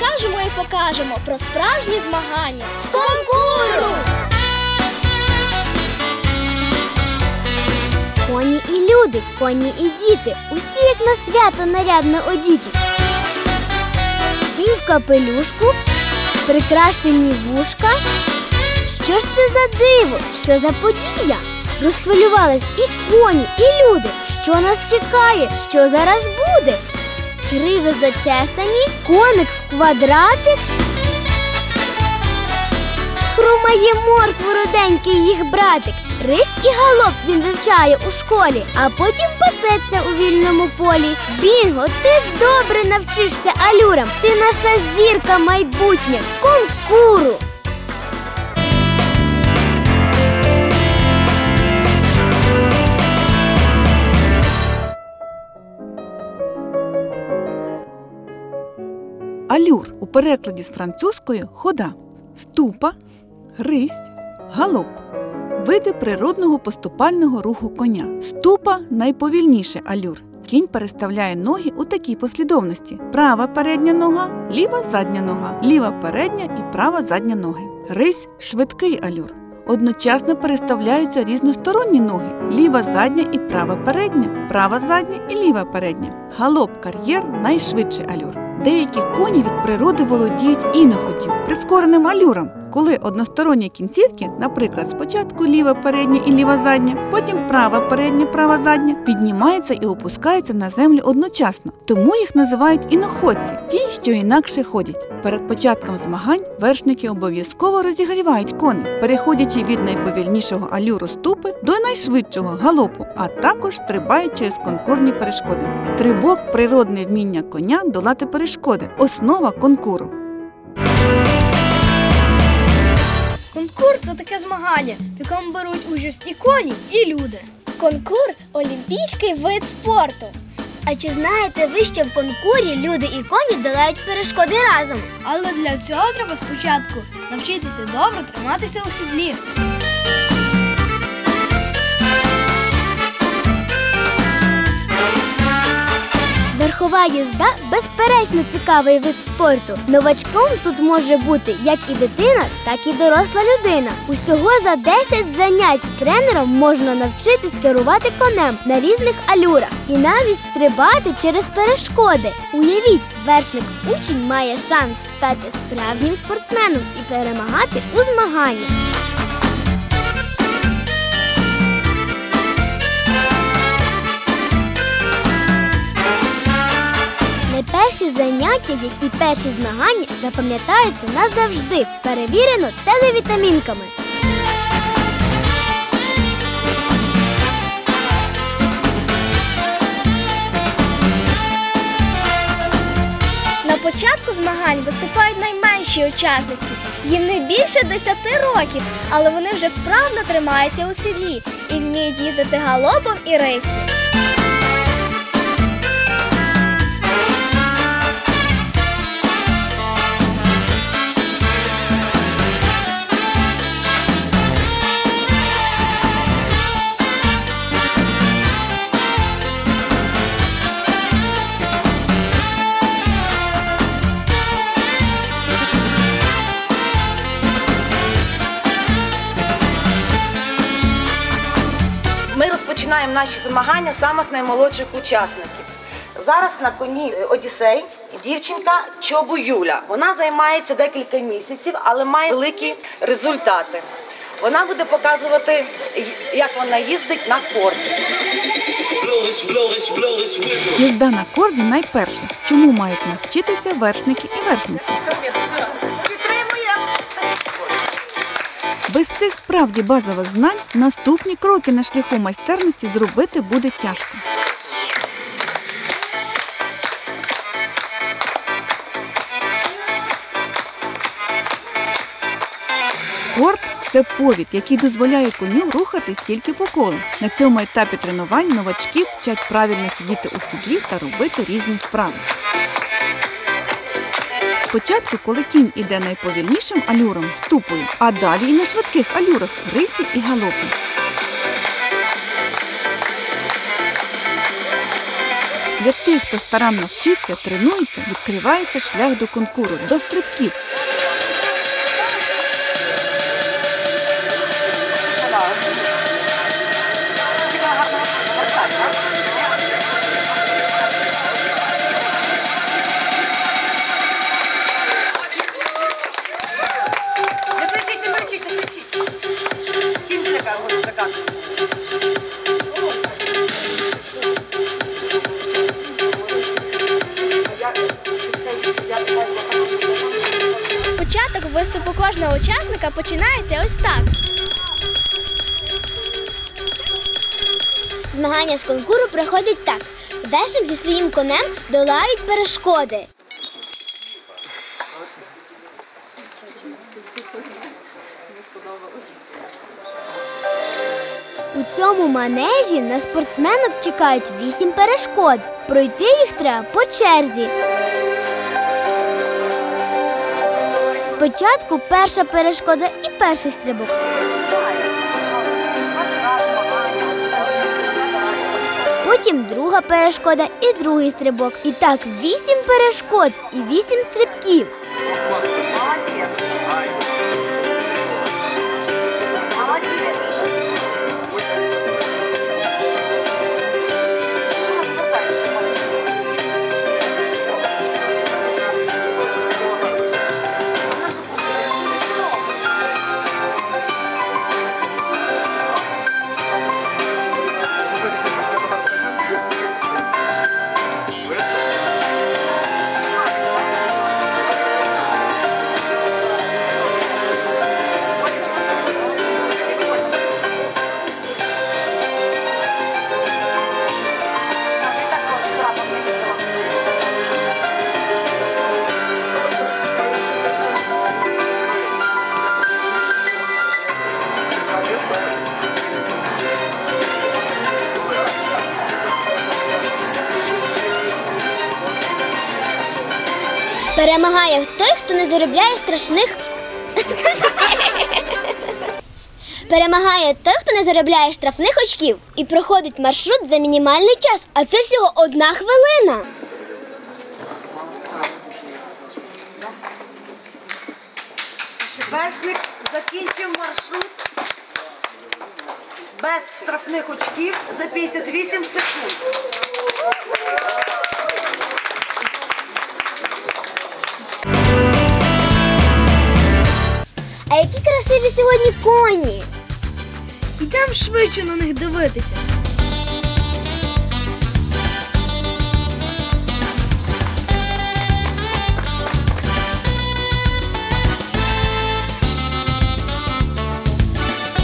розкажемо і покажемо про справжні змагання з конкуру. Коні і люди, коні і діти, усі як на свято нарядно одіті. Кінь в капелюшку, прикрашені вушка. Що ж це за диво? Що за подія? Розхвилювались і коні, і люди. Що нас чекає? Що зараз буде? Криви зачесані, коник в квадратик. Хрумає моркву руденький їх братик. Рись і галоп він вивчає у школі, а потім пасеться у вільному полі. Бінго, ти добре навчишся алюрам. Ти наша зірка майбутня конкуру. Алюр у перекладі з французької хода, ступа, рись, галоп. Види природного поступального руху коня. Ступа найповільніше алюр. Кінь переставляє ноги у такій послідовності: права передня нога, ліва задня нога, ліва передня і права задня ноги. Рись швидкий алюр. Одночасно переставляються різносторонні ноги: ліва задня і права передня, права задня і ліва передня. Галоп кар'єр найшвидший алюр. Деякі коні від природи володіють іноходів, прискореним алюром, коли односторонні кінцівки, наприклад, спочатку ліва передня і ліва задня, потім права передня, права задня, піднімаються і опускаються на землю одночасно. Тому їх називають іноходці, ті, що інакше ходять. Перед початком змагань вершники обов'язково розігрівають коней, переходячи від найповільнішого алюру ступи до найшвидшого галопу, а також стрибають через конкурні перешкоди. Стрибок природне вміння коня долати перешкоди, основа конкуру. Конкур це таке змагання, в якому беруть участь і коні, і люди. Конкур олімпійський вид спорту. А чи знаєте ви, що в конкурі люди і коні долають перешкоди разом? Але для цього треба спочатку навчитися добре триматися у сідлі. Верхова їзда безперечно цікавий вид спорту. Новачком тут може бути як і дитина, так і доросла людина. Усього за 10 занять з тренером можна навчитись керувати конем на різних алюрах і навіть стрибати через перешкоди. Уявіть, вершник учень має шанс стати справжнім спортсменом і перемагати у змаганнях. Найперші заняття, як і перші змагання, запам'ятаються назавжди. Перевірено телевітамінками. На початку змагань виступають найменші учасниці. Їм не більше 10 років, але вони вже вправно тримаються у сідлі і вміють їздити галопом і рейсом. Ми розпочинаємо наші змагання з наймолодших учасників. Зараз на коні Одіссей, дівчинка Чобу Юля. Вона займається декілька місяців, але має великі результати. Вона буде показувати, як вона їздить на корді. Їзда на корді найперше, чому мають навчитися вершники і вершниці. Без цих справді базових знань наступні кроки на шляху майстерності зробити буде тяжко. Корд це повід, який дозволяє коню рухатись тільки по колу. На цьому етапі тренувань новачків вчать правильно сидіти у сідлі та робити різні вправи. Спочатку, коли кінь іде найповільнішим алюром ступою, а далі і на швидких алюрах рисі і галопи. Для тих, хто старанно вчиться, тренується, відкривається шлях до конкуру, до стрибків. Конкуру проходять так. Вершник зі своїм конем долають перешкоди. У цьому манежі на спортсменок чекають вісім перешкод. Пройти їх треба по черзі. Спочатку перша перешкода і перший стрибок. Потім друга перешкода і другий стрибок. І так вісім перешкод і вісім стрибків. Перемагає той, хто не заробляє страшних. Перемагає той, хто не заробляє штрафних очків і проходить маршрут за мінімальний час, а це всього одна хвилина. Вершник закінчив маршрут без штрафних очків за 58 секунд. А які красиві сьогодні коні! Йдемо швидше на них дивитися.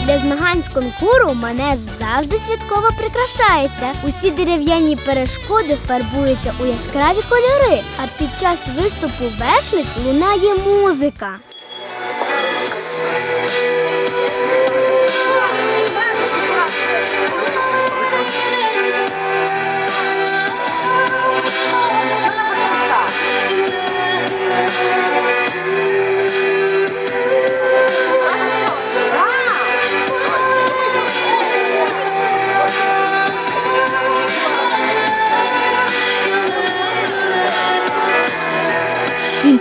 Для змагань з конкуру манеж завжди святково прикрашається. Усі дерев'яні перешкоди фарбуються у яскраві кольори, а під час виступу вершниць лунає музика.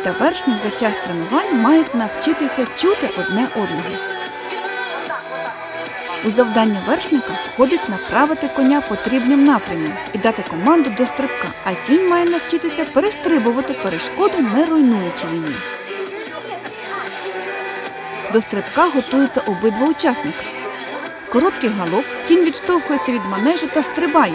Та вершник за час тренувань мають навчитися чути одне одного. У завдання вершника входить направити коня потрібним напрямом і дати команду до стрибка, а кінь має навчитися перестрибувати перешкоду, не руйнуючи її. До стрибка готуються обидва учасника. Короткий галоп, кінь відштовхується від манежу та стрибає.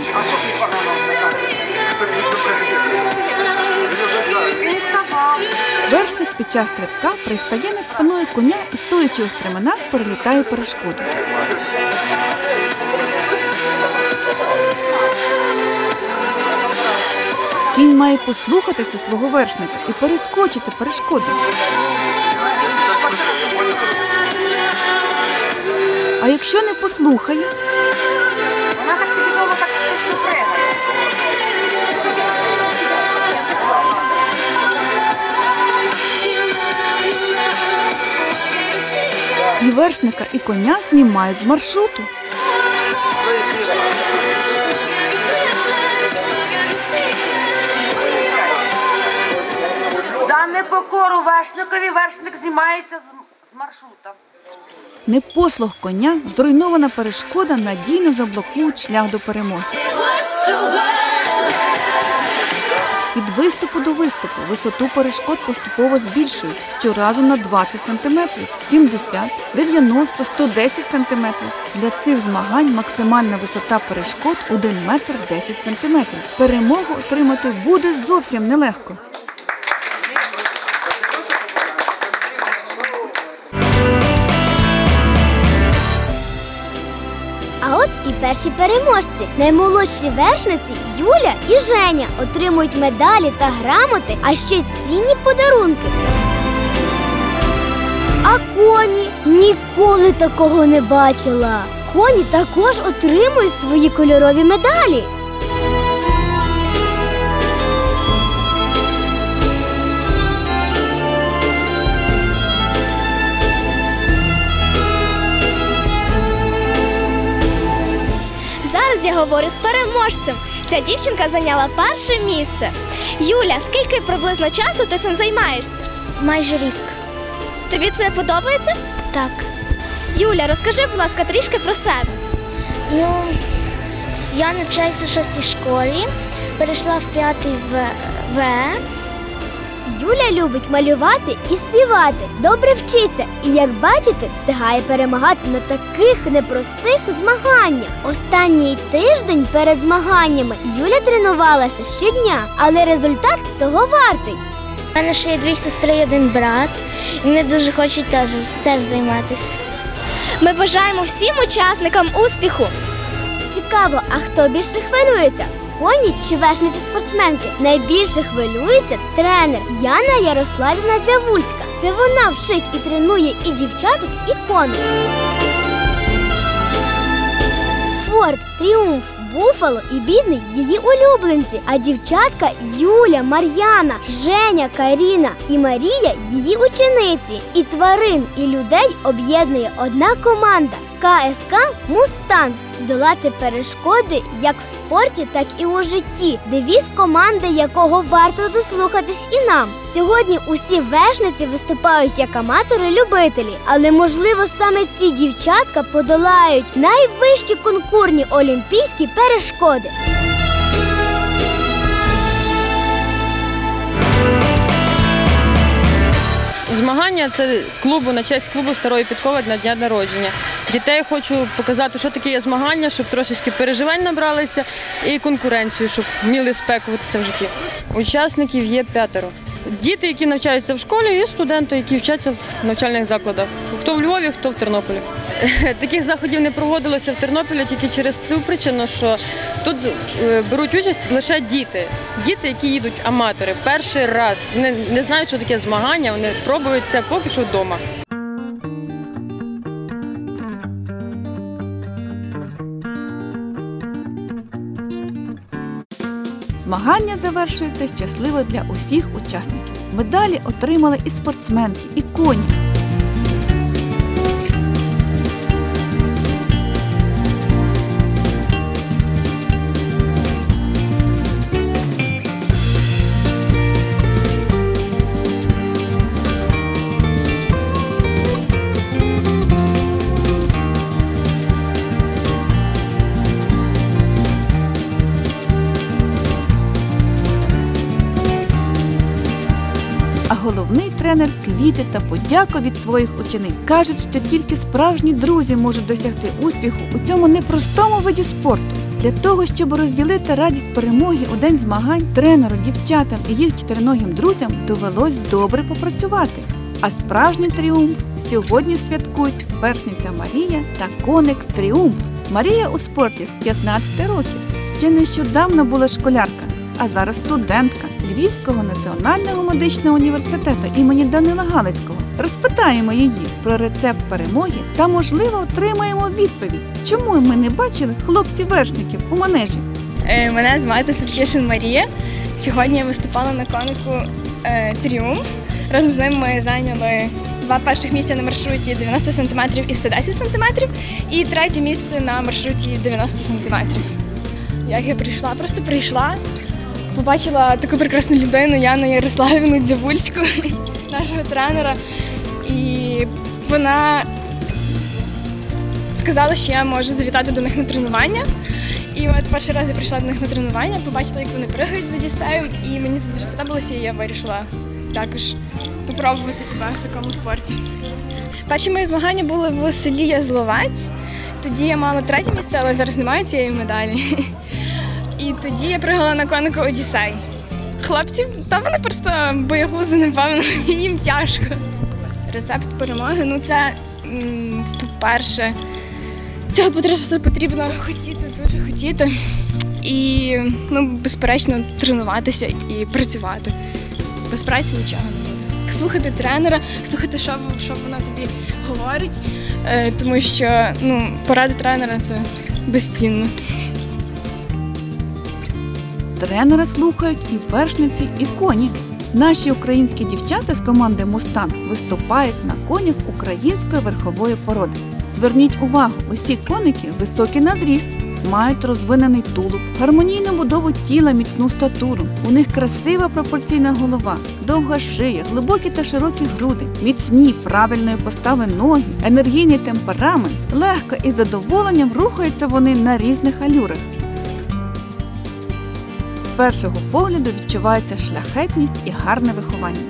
Вершник під час стрибка пристає над спиною коня і, стоячи у стременах, перелітає перешкоду. Кінь має послухатися свого вершника і перескочити перешкоду. А якщо не послухає, Вона так І вершника, і коня знімають з маршруту. За непокору вершникові вершник знімається з маршрута. Непослух коня зруйнована перешкода надійно заблокують шлях до перемоги. Від виступу до виступу висоту перешкод поступово збільшують щоразу на 20 см, 70, 90, 110 см. Для цих змагань максимальна висота перешкод 1 метр 10 см. Перемогу отримати буде зовсім нелегко. Перші переможці. Наймолодші вершниці Юля і Женя отримують медалі та грамоти, а ще цінні подарунки. А коні ніколи такого не бачила. Коні також отримують свої кольорові медалі. Говорю з переможцем. Ця дівчинка зайняла перше місце. Юля, скільки приблизно часу ти цим займаєшся? Майже рік. Тобі це подобається? Так. Юля, розкажи, будь ласка, трішки про себе. Ну, я навчаюся в шостій школі, перейшла в п'ятий В. в. Юля любить малювати і співати, добре вчиться і, як бачите, встигає перемагати на таких непростих змаганнях. Останній тиждень перед змаганнями Юля тренувалася щодня, але результат того вартий. У мене ще є дві сестри і один брат, і вони дуже хочуть теж, теж займатися. Ми бажаємо всім учасникам успіху. Цікаво, а хто більше хвилюється? Коні чи вершниці спортсменки? Найбільше хвилюється тренер Яна Ярославівна Дзявульська. Це вона вчить і тренує і дівчаток, і коней. Форд, Тріумф, Буфало і бідний її улюбленці. А дівчатка Юля, Мар'яна, Женя, Каріна і Марія її учениці. І тварин, і людей об'єднує одна команда КСК Мустанг. Долати перешкоди як в спорті, так і у житті. Девіз команди, якого варто дослухатись і нам. Сьогодні усі вежниці виступають як аматори-любителі, але можливо саме ці дівчатка подолають найвищі конкурні олімпійські перешкоди. Змагання це клубу на честь клубу старої підкови на дня народження. Дітей хочу показати, що таке є змагання, щоб трошечки переживань набралися і конкуренцію, щоб вміли спекуватися в житті. Учасників є п'ятеро. Діти, які навчаються в школі, і студенти, які вчаться в навчальних закладах. Хто в Львові, хто в Тернополі. Таких заходів не проводилося в Тернополі тільки через ту причину, що тут е, беруть участь лише діти. Діти, які їдуть аматори, перший раз не, не знають, що таке змагання, вони спробують це поки що вдома. Змагання завершуються щасливо для усіх учасників. Медалі отримали і спортсменки, і коні. Головний тренер квіти та подяку від своїх учениць. Кажуть, що тільки справжні друзі можуть досягти успіху у цьому непростому виді спорту. Для того, щоб розділити радість перемоги у день змагань, тренеру, дівчатам і їх чотириногим друзям довелось добре попрацювати. А справжній тріумф сьогодні святкують вершниця Марія та коник Тріумф. Марія у спорті з 15 років. Ще нещодавно була школярка, а зараз студентка Львівського національного медичного університету імені Данила Галицького. Розпитаємо її про рецепт перемоги та, можливо, отримаємо відповідь, чому ми не бачили хлопців-вершників у манежі. Е, Мене звати Савчишин Марія. Сьогодні я виступала на конику е, Тріумф. Разом з ним ми зайняли два перших місця на маршруті 90 см і 110 см, і третє місце на маршруті 90 см. Як я прийшла? Просто прийшла побачила таку прекрасну людину Яну Ярославівну Дзявульську, нашого тренера. І вона сказала, що я можу завітати до них на тренування. І от перший раз я прийшла до них на тренування, побачила, як вони пригають з Одіссеєм, і мені це дуже сподобалося, і я вирішила також спробувати себе в такому спорті. Перші мої змагання були в селі Язловець. Тоді я мала третє місце, але зараз немає цієї медалі. І тоді я пригала на конику Одіссей. Хлопці, та вони просто боягузи, напевно, їм тяжко. Рецепт перемоги ну це, по-перше, цього потрібно потрібно хотіти, дуже хотіти. І, ну, безперечно, тренуватися і працювати. Без праці нічого не буде. Слухати тренера, слухати, що, що вона тобі говорить, е, тому що ну, поради тренера це безцінно. Тренера слухають і вершниці, і коні. Наші українські дівчата з команди Мустанг виступають на конях української верхової породи. Зверніть увагу, усі коники високі на зріст, мають розвинений тулуб, гармонійну будову тіла, міцну статуру. У них красива пропорційна голова, довга шия, глибокі та широкі груди, міцні правильної постави ноги, енергійний темперамент. Легко і задоволенням рухаються вони на різних алюрах. Першого погляду відчувається шляхетність і гарне виховання.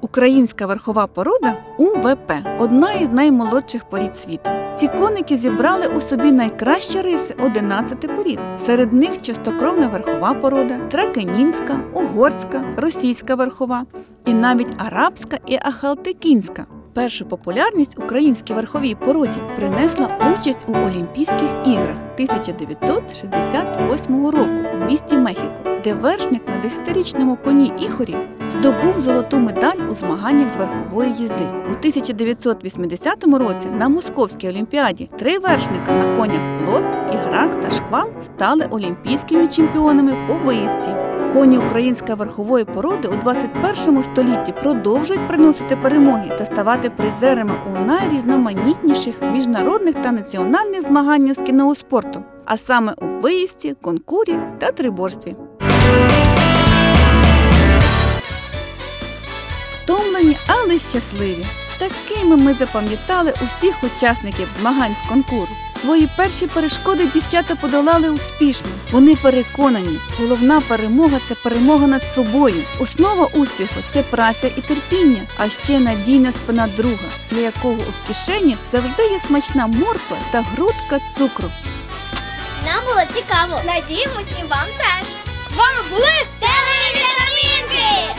Українська верхова порода УВП одна із наймолодших порід світу. Ці коники зібрали у собі найкращі риси 11 порід. Серед них чистокровна верхова порода, тракенінська, угорська, російська верхова і навіть арабська і ахалтекінська. Першу популярність українській верховій породі принесла участь у Олімпійських іграх 1968 року у місті Мехіко, де вершник на 10-річному коні Іхорі здобув золоту медаль у змаганнях з верхової їзди. У 1980 році на Московській олімпіаді три вершника на конях Плот, Іграк та Шквал стали олімпійськими чемпіонами по виїзді. Коні української верхової породи у 21 столітті продовжують приносити перемоги та ставати призерами у найрізноманітніших міжнародних та національних змаганнях з кінного спорту, а саме у виїзді, конкурі та триборстві. Втомлені, але щасливі. Такими ми запам'ятали усіх учасників змагань з конкуру. Свої перші перешкоди дівчата подолали успішно. Вони переконані, головна перемога це перемога над собою. Основа успіху це праця і терпіння, а ще надійна спина друга, для якого у кишені завжди є смачна морква та грудка цукру. Нам було цікаво. Надіємось, і вам теж. З вами були телевітамінки!